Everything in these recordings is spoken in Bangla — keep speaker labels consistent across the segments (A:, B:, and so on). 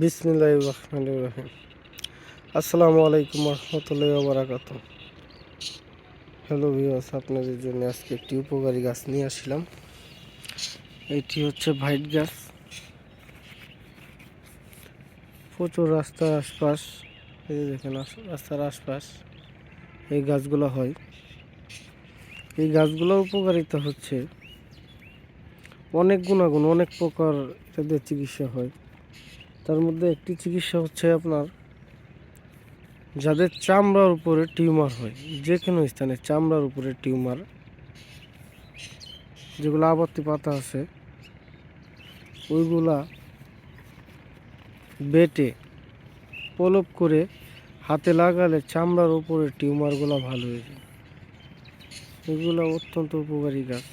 A: বিসমিল্লাহ রহমান রহিম। আসসালামু আলাইকুম রহমতুল্লাহ বারাকাত হ্যালো ভিউয়ার্স আপনাদের জন্য আজকে একটি উপকারী গাছ নিয়ে আসলাম। এটি হচ্ছে ভাইট গাছ প্রচুর রাস্তার আশপাশ। এই যে দেখেন রাস্তার আশপাশ। এই গাছগুলো হয়। এই গাছগুলোর উপকারিতা হচ্ছে অনেক গুণাগুণ, অনেক প্রকার এটাদের চিকিৎসা হয়। তার মধ্যে একটি চিকিৎসা হচ্ছে আপনার যাদের চামড়ার উপরে টিউমার হয়, যে কোনো স্থানে চামড়ার উপরে টিউমার, যেগুলো আবর্তি পাতা আছে, ওইগুলা বেটে পলপ করে হাতে লাগালে চামড়ার উপরে টিউমারগুলো ভালো হয়ে যায়। এগুলো অত্যন্ত উপকারী গাছ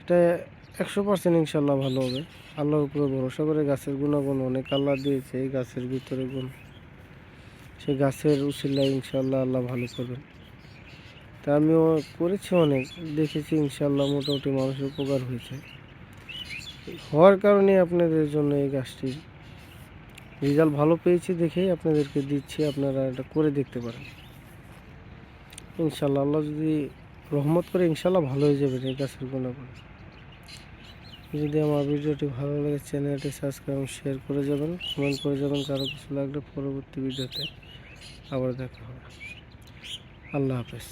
A: এটা একশো পার্সেন্ট ইনশাল্লাহ ভালো হবে। আল্লাহর উপরে ভরসা করে গাছের গুণাগুণ অনেক আল্লাহ দিয়েছে, এই গাছের ভিতরে গুণ। সেই গাছের উচিল্লা ইনশাল্লাহ আল্লাহ ভালো করবেন। তা আমিও করেছি অনেক, দেখেছি ইনশাল্লাহ মোটামুটি মানুষের উপকার হয়েছে। হওয়ার কারণে আপনাদের জন্য এই গাছটি রেজাল্ট ভালো পেয়েছি দেখেই আপনাদেরকে দিচ্ছি, আপনারা এটা করে দেখতে পারেন। ইনশাল্লাহ আল্লাহ যদি রহমত করে ইনশাল্লাহ ভালো হয়ে যাবে এই গাছের গুণাগুণ। যদি আমার ভিডিওটি ভালো লাগে, চ্যানেলটি সাবস্ক্রাইব এবং শেয়ার করে যাবেন। কমেন্ট করে যাবেন, কারও কিছু লাগলে পরবর্তী ভিডিওতে আবার দেখা হবে। আল্লাহ হাফেজ।